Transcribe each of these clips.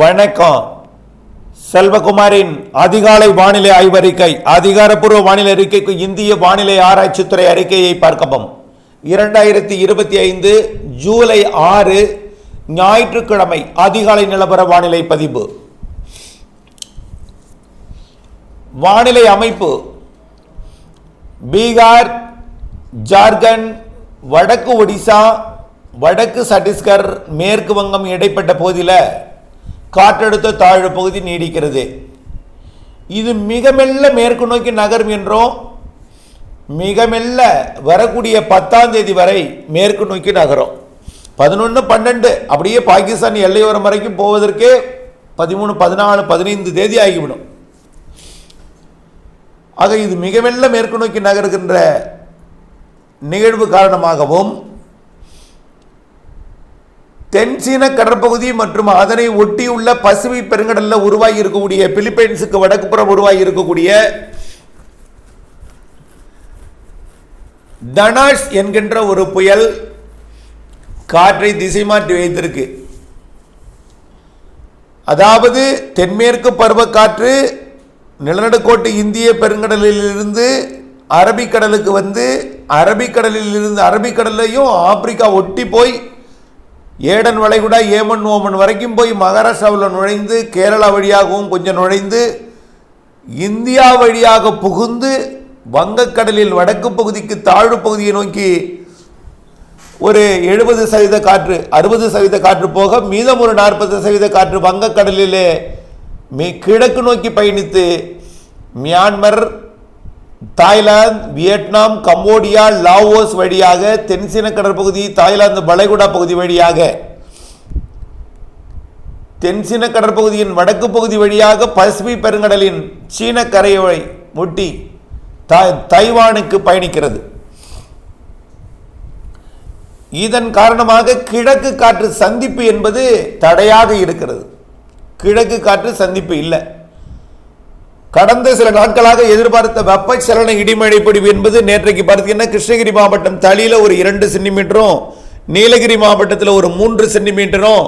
வணக்கம். செல்வகுமாரின் அதிகாலை வானிலை ஆய்வறிக்கை அதிகாரப்பூர்வ வானிலை அறிக்கைக்கு இந்திய வானிலை ஆராய்ச்சித்துறை அறிக்கையை பார்க்கவும். இரண்டாயிரத்தி இருபத்தி ஐந்து ஜூலை ஆறு ஞாயிற்றுக்கிழமை அதிகாலை நிலவர வானிலை பதிவு. வானிலை அமைப்பு. பீகார் ஜார்க்கண்ட் வடக்கு ஒடிசா வடக்கு சட்டீஸ்கர் மேற்கு வங்கம் இடைப்பட்ட போதில் காற்றழுத்த தாழ்வு பகுதி நீடிக்கிறது. இது மிக மெல்ல மேற்கு நோக்கி நகரும் என்றும் மிக மெல்ல வரக்கூடிய பத்தாம் தேதி வரை மேற்கு நோக்கி நகரும். பதினொன்று பன்னெண்டு அப்படியே பாகிஸ்தான் எல்லையோரம் வரைக்கும் போவதற்கே பதிமூணு பதினாலு பதினைந்து தேதி ஆகிவிடும். ஆக இது மிக மெல்ல மேற்கு நோக்கி நகர்கின்ற நிகழ்வு காரணமாகவும் தென்சீன கடற்பகுதி மற்றும் அதனை ஒட்டியுள்ள பசிபிக் பெருங்கடலில் உருவாகி இருக்கக்கூடிய பிலிப்பைன்ஸுக்கு வடக்குப்புறம் உருவாகி இருக்கக்கூடிய தனாஷ் என்கின்ற ஒரு புயல் காற்றை திசை மாற்றி வைத்திருக்கு. அதாவது தென்மேற்கு பருவக்காற்று நிலநடுக்கோட்டு இந்திய பெருங்கடலிலிருந்து அரபிக்கடலுக்கு வந்து அரபிக்கடலில் இருந்து அரபிக்கடல்லையும் ஆப்பிரிக்கா ஒட்டி போய் ஏடன் வளைகுடா ஏமன் ஓமன் வரைக்கும் போய் மகாராஷ்டிராவில் நுழைந்து கேரளா வழியாகவும் கொஞ்சம் நுழைந்து இந்தியா வழியாக புகுந்து வங்கக்கடலில் வடக்கு பகுதிக்கு தாழ்வு பகுதியை நோக்கி ஒரு எழுபது சதவீத காற்று அறுபது சதவீத காற்று போக மீதம் ஒரு நாற்பது சதவீத காற்று வங்கக்கடலிலே மீ கிழக்கு நோக்கி பயணித்து Myanmar Thailand Vietnam Cambodia Laos வழியாக தென்சீன கடற்பகுதி தாய்லாந்து வளைகுடா பகுதி வழியாக. தென்சீன கடற்பகுதியின் வடக்கு பகுதி வழியாக பசிபிக் பெருங்கடலின் சீன கரையை ஒட்டி தைவானுக்கு பயணிக்கிறது. இதன் காரணமாக கிழக்கு காற்று சந்திப்பு என்பது தடையாக இருக்கிறது. கிழக்கு காற்று சந்திப்பு இல்லை. கடந்த சில நாட்களாக எதிர்பார்த்த வெப்பச்சலன இடிமழை பொழிவு என்பது நேற்றைக்கு பார்த்தீங்கன்னா கிருஷ்ணகிரி மாவட்டம் தளியில ஒரு இரண்டு சென்டிமீட்டரும் நீலகிரி மாவட்டத்தில் ஒரு மூன்று சென்டிமீட்டரும்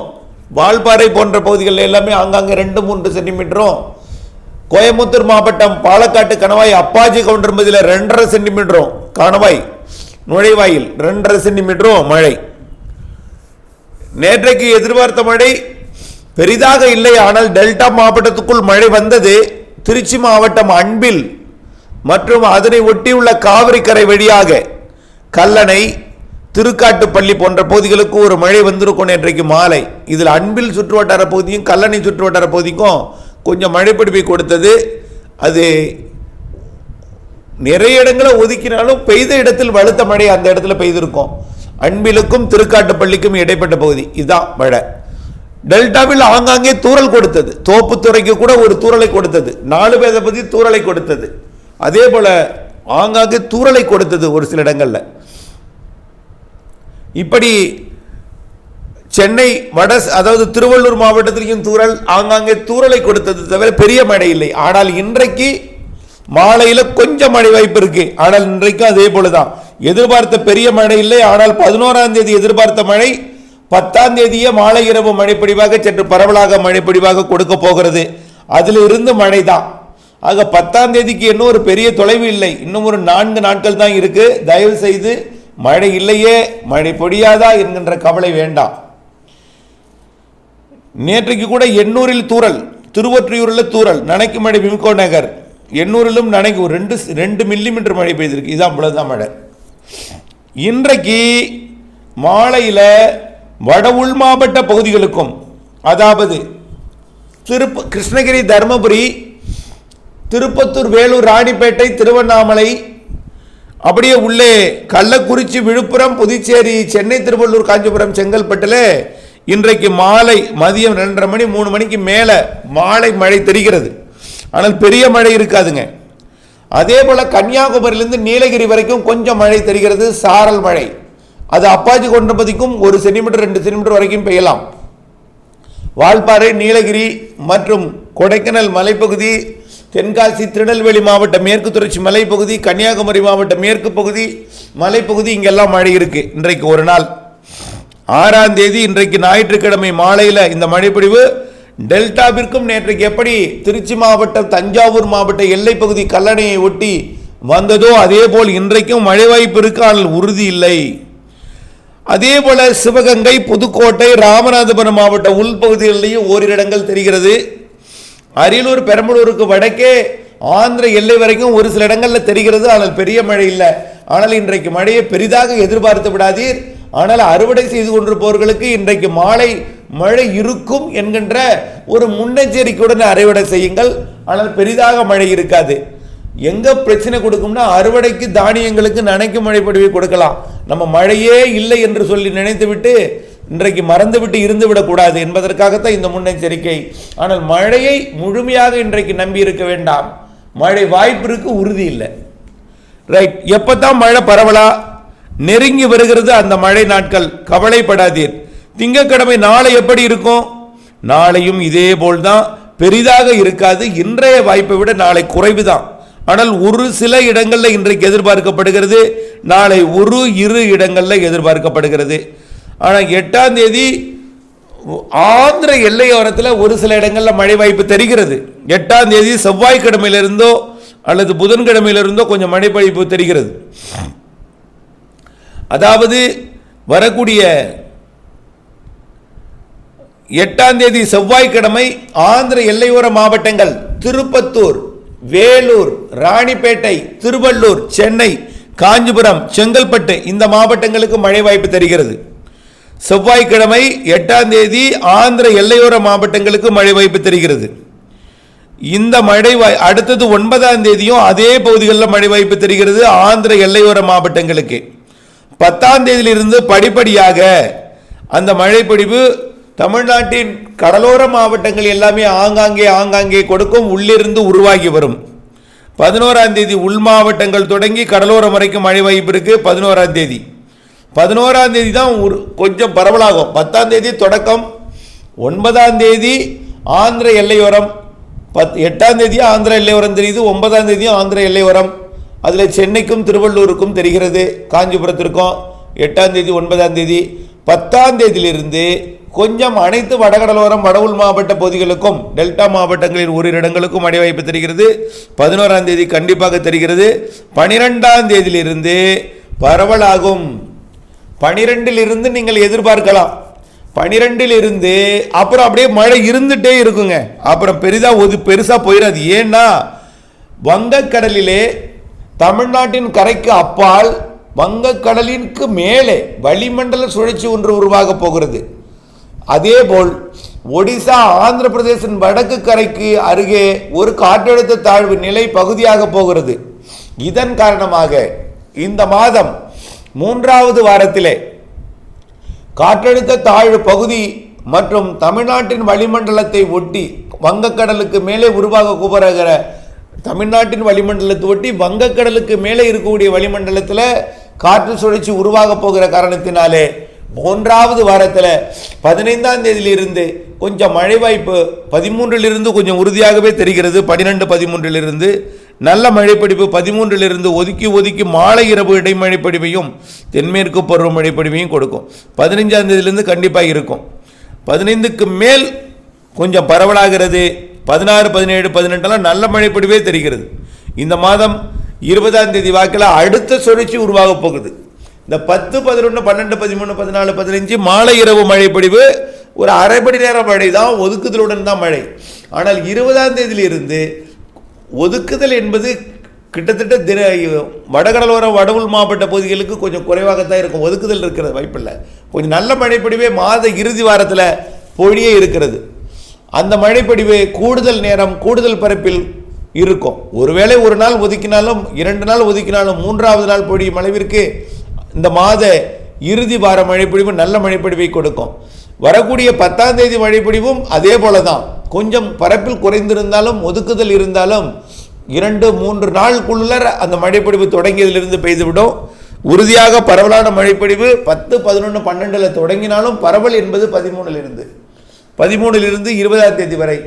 வால்பாறை போன்ற பகுதிகளில் எல்லாமே ஆங்காங்கே ரெண்டு மூன்று சென்டிமீட்டரும் கோயம்புத்தூர் மாவட்டம் பாலக்காட்டு கணவாய் அப்பாஜி கவுண்டர் பகுதியில் ரெண்டரை சென்டிமீட்டரும் கணவாய் நுழைவாயில் ரெண்டரை சென்டிமீட்டரும் மழை. நேற்றைக்கு எதிர்பார்த்த மழை பெரிதாக இல்லை ஆனால் டெல்டா மாவட்டத்துக்குள் மழை வந்தது. திருச்சி மாவட்டம் அன்பில் மற்றும் அதனை ஒட்டியுள்ள காவிரிக்கரை வழியாக கல்லணை திருக்காட்டுப்பள்ளி போன்ற பகுதிகளுக்கு ஒரு மழை வந்திருக்கும் நேற்றைக்கு மாலை. இதில் அன்பில் சுற்றுவட்டார பகுதியும் கல்லணை சுற்றுவட்டார பகுதிக்கும் கொஞ்சம் மழைப்பிடிப்பை கொடுத்தது. அது நிறைய இடங்களை ஒதுக்கினாலும் பெய்த இடத்தில் வலுத்த மழை அந்த இடத்துல பெய்திருக்கும். அன்பிலுக்கும் திருக்காட்டுப்பள்ளிக்கும் இடைப்பட்ட பகுதி. இதுதான் மழை. டெல்டாவில் ஆங்காங்கே தூறல் கொடுத்தது. தோப்புத்துறைக்கு கூட ஒரு தூறலை கொடுத்தது. நாலு பேரை பற்றி தூறலை கொடுத்தது. அதே போல ஆங்காங்கே தூறலை கொடுத்தது ஒரு சில இடங்களில். இப்படி சென்னை வட அதாவது திருவள்ளூர் மாவட்டத்திலையும் தூறல் ஆங்காங்கே தூறலை கொடுத்தது தவிர பெரிய மழை இல்லை. ஆனால் இன்றைக்கு மாலையில் கொஞ்சம் மழை வாய்ப்பு இருக்கு. ஆனால் இன்றைக்கும் அதே போலதான். எதிர்பார்த்த பெரிய மழை இல்லை. ஆனால் பதினோராம் தேதி எதிர்பார்த்த மழை பத்தாம் தேதியே மாலை இரவு மழைப்பொழிவாக சற்று பரவலாக மழைப்பொழிவாக கொடுக்க போகிறது. அதில் இருந்து மழை தான் ஆக பத்தாம் தேதிக்கு இன்னும் ஒரு பெரிய தொலைவு இல்லை. இன்னும் ஒரு நான்கு நாட்கள் தான் இருக்கு. தயவு செய்து மழை இல்லையே மழை பொடியாதா என்கின்ற கவலை வேண்டாம். நேற்றைக்கு கூட எண்ணூரில் தூரல் திருவொற்றியூரில் தூரல் நனைக்கு மழை விம்கோ நகர். எண்ணூரிலும் நனைக்கு ஒரு ரெண்டு ரெண்டு மில்லிமீட்டர் மழை பெய்திருக்கு. இதான் இவ்வளோதான் மழை. இன்றைக்கு மாலையில் வட உள் மாவட்ட பகுதிகளுக்கும் அதாவது திருப்ப கிருஷ்ணகிரி தருமபுரி திருப்பத்தூர் வேலூர் ராணிப்பேட்டை திருவண்ணாமலை அப்படியே உள்ளே கள்ளக்குறிச்சி விழுப்புரம் புதுச்சேரி சென்னை திருவள்ளூர் காஞ்சிபுரம் செங்கல்பட்டில் இன்றைக்கு மாலை மதியம் ரெண்டரை மணி மூணு மணிக்கு மேலே மாலை மழை தெரிகிறது. ஆனால் பெரிய மழை இருக்காதுங்க. அதே போல் கன்னியாகுமரியிலேருந்து நீலகிரி வரைக்கும் கொஞ்சம் மழை தெரிகிறது சாரல் மழை. அது அப்பாச்சி கொண்டபதிக்கும் ஒரு சென்டிமீட்டர் ரெண்டு சென்டிமீட்டர் வரைக்கும் பெய்யலாம். வால்பாறை நீலகிரி மற்றும் கொடைக்கானல் மலைப்பகுதி தென்காசி திருநெல்வேலி மாவட்ட மேற்கு தொடர்ச்சி மலைப்பகுதி கன்னியாகுமரி மாவட்ட மேற்கு பகுதி மலைப்பகுதி இங்கெல்லாம் மழை இருக்கு இன்றைக்கு ஒரு நாள். ஆறாம் தேதி இன்றைக்கு ஞாயிற்றுக்கிழமை மாலையில் இந்த மழைப்பொழிவு. டெல்டாவிற்கும் நேற்றைக்கு எப்படி திருச்சி மாவட்டம் தஞ்சாவூர் மாவட்ட எல்லைப்பகுதி கல்லணையை ஒட்டி வந்ததோ அதே போல் இன்றைக்கும் மழை வாய்ப்பு இருக்கு ஆனால் உறுதி இல்லை. அதே போல சிவகங்கை புதுக்கோட்டை ராமநாதபுரம் மாவட்ட உள்பகுதிகளிலேயும் ஓரிரு இடங்கள் தெரிகிறது. அரியலூர் பெரம்பலூருக்கு வடக்கே ஆந்திர எல்லை வரைக்கும் ஒரு சில இடங்களில் தெரிகிறது. ஆனால் பெரிய மழை இல்லை. ஆனால் இன்றைக்கு மழையை பெரிதாக எதிர்பார்த்து விடாதீர். ஆனால் அறுவடை செய்து கொண்டிருப்பவர்களுக்கு இன்றைக்கு மாலை மழை இருக்கும் என்கின்ற ஒரு முன்னெச்சரிக்கையுடன் அறுவடை செய்யுங்கள். ஆனால் பெரிதாக மழை இருக்காது. எங்க பிரச்சனை கொடுக்கும்னா அறுவடைக்கு தானியங்களுக்கு நனைக்கும் மழை பொழிவை கொடுக்கலாம். நம்ம மழையே இல்லை என்று சொல்லி நினைத்துவிட்டு இன்றைக்கு மறந்துவிட்டு இருந்து விடக்கூடாது என்பதற்காகத்தான் இந்த முன்னெச்சரிக்கை. ஆனால் மழையை முழுமையாக இன்றைக்கு நம்பி இருக்க வேண்டாம். மழை வாய்ப்பு இருக்கு உறுதி இல்லை. ரைட் எப்பதான் மழை பரவலா? நெருங்கி வருகிறது அந்த மழை நாட்கள். கவலைப்படாதீர். திங்கட்கிழமை நாளை எப்படி இருக்கும்? நாளையும் இதே போல் தான் பெரிதாக இருக்காது. இன்றைய வாய்ப்பை விட நாளை குறைவு தான் ஆனால் ஒரு சில இடங்களில் இன்றைக்கு எதிர்பார்க்கப்படுகிறது நாளை ஒரு இரு இடங்களில் எதிர்பார்க்கப்படுகிறது. ஆனால் எட்டாம் தேதி ஆந்திர எல்லையோரத்தில் ஒரு சில இடங்களில் மழை வாய்ப்பு தெரிகிறது. எட்டாம் தேதி செவ்வாய்க்கிழமையிலிருந்தோ அல்லது புதன்கிழமையிலிருந்தோ கொஞ்சம் மழை வாய்ப்பு தெரிகிறது. அதாவது வரக்கூடிய எட்டாம் தேதி செவ்வாய்க்கிழமை ஆந்திர எல்லையோர மாவட்டங்கள் திருப்பத்தூர் வேலூர் ராணிப்பேட்டை திருவள்ளூர் சென்னை காஞ்சிபுரம் செங்கல்பட்டு இந்த மாவட்டங்களுக்கு மழை வாய்ப்பு தெரிகிறது. செவ்வாய்க்கிழமை எட்டாம் தேதி ஆந்திர எல்லையோர மாவட்டங்களுக்கு மழை வாய்ப்பு தெரிகிறது. இந்த மழை வாய் அடுத்தது ஒன்பதாம் தேதியும் அதே பகுதிகளில் மழை வாய்ப்பு தெரிகிறது ஆந்திர எல்லையோர மாவட்டங்களுக்கு. பத்தாம் தேதியிலிருந்து படிப்படியாக அந்த மழைப்பொழிவு தமிழ்நாட்டின் கடலோர மாவட்டங்கள் எல்லாமே ஆங்காங்கே ஆங்காங்கே கொடுக்கும் உள்ளிருந்து உருவாகி வரும். பதினோராம் தேதி உள் மாவட்டங்கள் தொடங்கி கடலோரம் வரைக்கும் மழை வாய்ப்பு இருக்குது பதினோராம் தேதி. பதினோராம் தேதி தான் ஒரு கொஞ்சம் பரவலாகும். பத்தாம் தேதி தொடக்கம். ஒன்பதாம் தேதி ஆந்திர எல்லையோரம். பத் எட்டாம் தேதி ஆந்திர எல்லையோரம் தெரியுது. ஒன்பதாம் தேதியும் ஆந்திர எல்லையோரம். அதில் சென்னைக்கும் திருவள்ளூருக்கும் தெரிகிறது. காஞ்சிபுரத்திற்கும் எட்டாம் தேதி ஒன்பதாம் தேதி. பத்தாம் தேதியிலிருந்து கொஞ்சம் அனைத்து வடகடலோரம் வட உள் மாவட்ட பகுதிகளுக்கும் டெல்டா மாவட்டங்களின் ஓரிரு இடங்களுக்கும் மழை வாய்ப்பு தெரிகிறது. பதினோராம் தேதி கண்டிப்பாக தெரிகிறது. பனிரெண்டாம் தேதியிலிருந்து பரவலாகும். பனிரெண்டில் இருந்து நீங்கள் எதிர்பார்க்கலாம். பனிரெண்டில் இருந்து அப்புறம் அப்படியே மழை இருந்துட்டே இருக்குங்க. அப்புறம் பெரிதாக ஒது பெருசாக போயிடாது ஏன்னா வங்கக்கடலிலே தமிழ்நாட்டின் கரைக்கு அப்பால் வங்கக்கடலிற்கு மேலே வளிமண்டல சுழற்சி ஒன்று உருவாக போகிறது. அதேபோல் ஒடிசா ஆந்திர பிரதேசின் வடக்கு கரைக்கு அருகே ஒரு காற்றழுத்த தாழ்வு நிலை பகுதியாக போகிறது. இதன் காரணமாக இந்த மாதம் மூன்றாவது வாரத்திலே காற்றழுத்த தாழ்வு பகுதி மற்றும் தமிழ்நாட்டின் வளிமண்டலத்தை ஒட்டி வங்கக்கடலுக்கு மேலே உருவாக கூபராகிற தமிழ்நாட்டின் வளிமண்டலத்தை ஒட்டி வங்கக்கடலுக்கு மேலே இருக்கக்கூடிய வளிமண்டலத்தில் காற்று சுழற்சி உருவாக போகிற காரணத்தினாலே மூன்றாவது வாரத்தில் பதினைந்தாம் தேதியிலிருந்து கொஞ்சம் மழை வாய்ப்பு பதிமூன்றிலிருந்து கொஞ்சம் உறுதியாகவே தெரிகிறது. பன்னிரெண்டு பதிமூன்றிலிருந்து நல்ல மழைப்பிடிப்பு பதிமூன்றிலிருந்து ஒதுக்கி ஒதுக்கி மாலை இரவு இடைமழைப்பிடிப்பையும் தென்மேற்கு பருவ பொழிவையும் கொடுக்கும். பதினைஞ்சாம் தேதியிலிருந்து கண்டிப்பாக இருக்கும். பதினைந்துக்கு மேல் கொஞ்சம் பரவலாகிறது. பதினாறு பதினேழு பதினெட்டெல்லாம் நல்ல மழைப்பிடிவே தெரிகிறது. இந்த மாதம் இருபதாம் தேதி வாக்கில் அடுத்த சுழற்சி உருவாக போகுது. இந்த பத்து பதினொன்று பன்னெண்டு பதிமூணு பதினாலு பதினஞ்சு மாலை இரவு மழை பொழிவு ஒரு அரை மணி நேர மழை தான் ஒதுக்குதலுடன் தான் மழை. ஆனால் இருபதாம் தேதியிலிருந்து ஒதுக்குதல் என்பது கிட்டத்தட்ட தின வடகடலோர வடவுள் மாவட்ட பகுதிகளுக்கு கொஞ்சம் குறைவாகத்தான் இருக்கும். ஒதுக்குதல் இருக்கிறது வாய்ப்பில்லை கொஞ்சம் நல்ல மழைப்பொழிவே மாத இறுதி வாரத்தில் பொழியே இருக்கிறது. அந்த மழைப்பொழிவு கூடுதல் நேரம் கூடுதல் பரப்பில் இருக்கும். ஒருவேளை ஒரு நாள் ஒதுக்கினாலும் இரண்டு நாள் ஒதுக்கினாலும் மூன்றாவது நாள் பொழியும் அளவிற்கு இந்த மாத இறுதி வார மழைப்பொழிவு நல்ல மழைப்பொழிவை கொடுக்கும். வரக்கூடிய பத்தாம் தேதி மழைப்பொழிவும் அதே போல தான் கொஞ்சம் பரப்பில் குறைந்திருந்தாலும் ஒதுக்குதல் இருந்தாலும் இரண்டு மூன்று நாளுக்குள்ள அந்த மழைப்பொழிவு தொடங்கியதிலிருந்து பெய்துவிடும். உறுதியாக பரவலான மழைப்பொழிவு பத்து பதினொன்று பன்னெண்டில் தொடங்கினாலும் பரவல் என்பது பதிமூணிலிருந்து. பதிமூணிலிருந்து இருபதாம் தேதி வரை.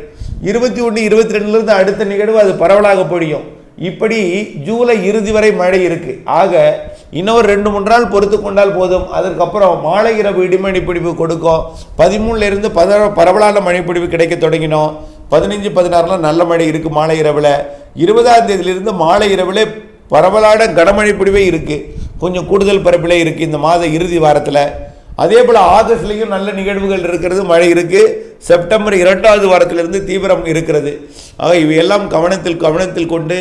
இருபத்தி ஒன்று இருபத்தி ரெண்டுலேருந்து அடுத்த நிகழ்வு அது பரவலாக பொழியும். இப்படி ஜூலை இறுதி வரை மழை இருக்குது ஆக இன்னொரு ரெண்டு மூன்று நாள் பொறுத்து கொண்டால் போதும். அதற்கப்புறம் மாலை இரவு இடிமணி பிடிப்பு கொடுக்கும். பதிமூணுலேருந்து பதினாறு பரவலான பரவலான மழைப்பிடிவு கிடைக்க தொடங்கினோம். பதினஞ்சு பதினாறுலாம் நல்ல மழை இருக்குது மாலை இரவில். இருபதாம் தேதியிலிருந்து மாலை இரவில் பரவலான கனமழை பிடிவே இருக்குது கொஞ்சம் கூடுதல் பரப்பிலே இருக்குது இந்த மாத இறுதி வாரத்தில். அதே போல் ஆகஸ்ட்லேயும் நல்ல நிகழ்வுகள் இருக்கிறது மழை இருக்குது செப்டம்பர் இரண்டாவது வாரத்திலிருந்து தீவிரம் இருக்கிறது. ஆக இவையெல்லாம் கவனத்தில் கவனத்தில் கொண்டு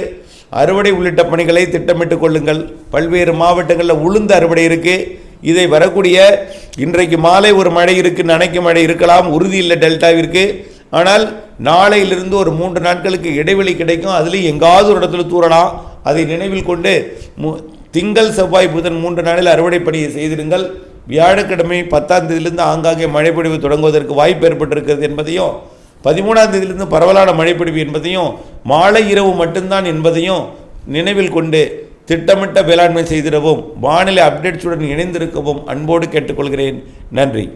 அறுவடை உள்ளிட்ட பணிகளை திட்டமிட்டு கொள்ளுங்கள். பல்வேறு மாவட்டங்களில் உளுந்து அறுவடை இருக்குது இதை வரக்கூடிய இன்றைக்கு மாலை ஒரு மழை இருக்குது நனைக்கு மழை இருக்கலாம் உறுதி இல்லை டெல்டாவிற்கு ஆனால் நாளையிலிருந்து ஒரு மூன்று நாட்களுக்கு இடைவெளி கிடைக்கும். அதுலேயும் எங்காவது ஒரு இடத்துல தூறலாம். அதை நினைவில் கொண்டு மு- திங்கள் செவ்வாய் புதன் மூன்று நாளில் அறுவடை பணியை செய்திருங்கள் வியாழக்கிழமை பத்தாம் தேதியிலிருந்து ஆங்காங்கே மழைப்பொழிவு தொடங்குவதற்கு வாய்ப்பு ஏற்பட்டிருக்கிறது என்பதையும் பதிமூணாம் தேதியிலிருந்து பரவலான மழைப்பொழிவு என்பதையும் மாலை இரவு மட்டும்தான் என்பதையும் நினைவில் கொண்டு திட்டமிட்ட வேளாண்மை செய்திடவும் வானிலை அப்டேட்ஸுடன் இணைந்திருக்கவும் அன்போடு கேட்டுக்கொள்கிறேன். நன்றி.